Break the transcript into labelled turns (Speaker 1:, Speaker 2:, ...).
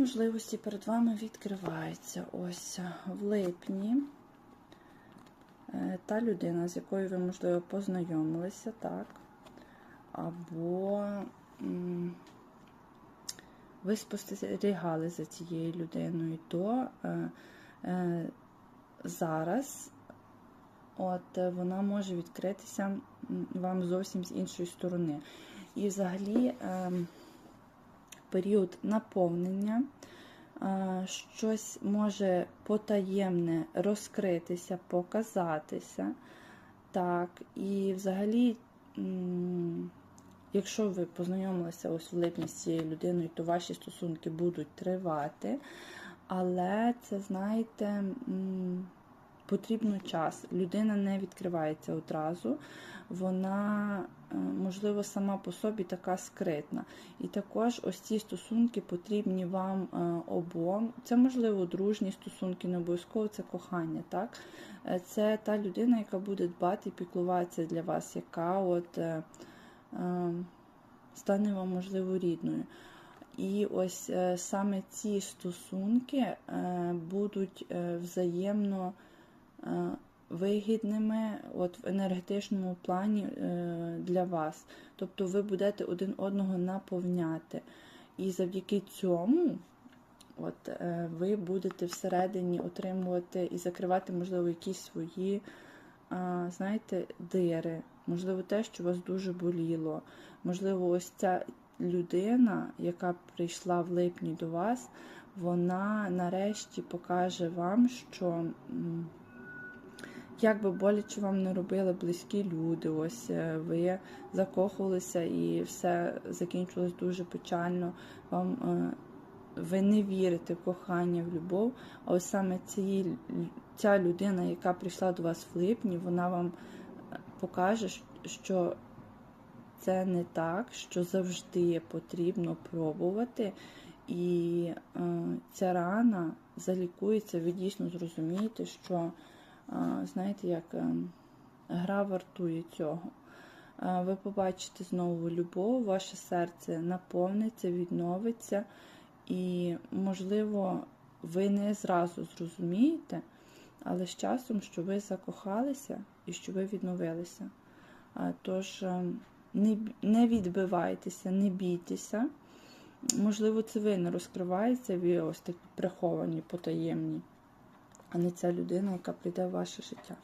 Speaker 1: можливості перед вами відкриваються. Ось в липні е, та людина, з якою ви, можливо, познайомилися, так? Або ви спостерігали за цією людиною, то е, е, зараз от, вона може відкритися вам зовсім з іншої сторони. І взагалі ем, період наповнення, щось може потаємне розкритися, показатися. Так, і взагалі, якщо ви познайомилися ось в липні з цією людиною, то ваші стосунки будуть тривати. Але це, знаєте, потрібно час. Людина не відкривається одразу, вона, е, можливо, сама по собі така скритна. І також ось ці стосунки потрібні вам е, обом. Це, можливо, дружні стосунки, не обов'язково це кохання. так? Е, Це та людина, яка буде дбати і піклуватися для вас, яка от стане вам, можливо, рідною. І ось саме ці стосунки будуть взаємно вигідними от в енергетичному плані е, для вас. Тобто ви будете один одного наповняти. І завдяки цьому от, е, ви будете всередині отримувати і закривати, можливо, якісь свої, знаєте, дири, можливо, те, що вас дуже боліло. Можливо, ось ця людина, яка прийшла в липні до вас, вона нарешті покаже вам, що. Як би боляче вам не робили близькі люди, ось е, ви закохувалися і все закінчилось дуже печально. Вам е, ви не вірите в кохання, в любов. А ось саме ці, ця людина, яка прийшла до вас в липні, вона вам е, покаже, що це не так, що завжди потрібно пробувати. І ця рана залікується, ви дійсно зрозумієте, що знаєте, як е, гра вартує цього. Ви побачите знову любов, ваше серце наповниться, відновиться, і, можливо, ви не зразу зрозумієте, але з часом, що ви закохалися і що ви відновилися. Тож е, не, не відбивайтеся, не бійтеся. Можливо, це ви не розкриваєте, ви ось такі приховані, потаємні а не ця людина, яка прийде в ваше життя.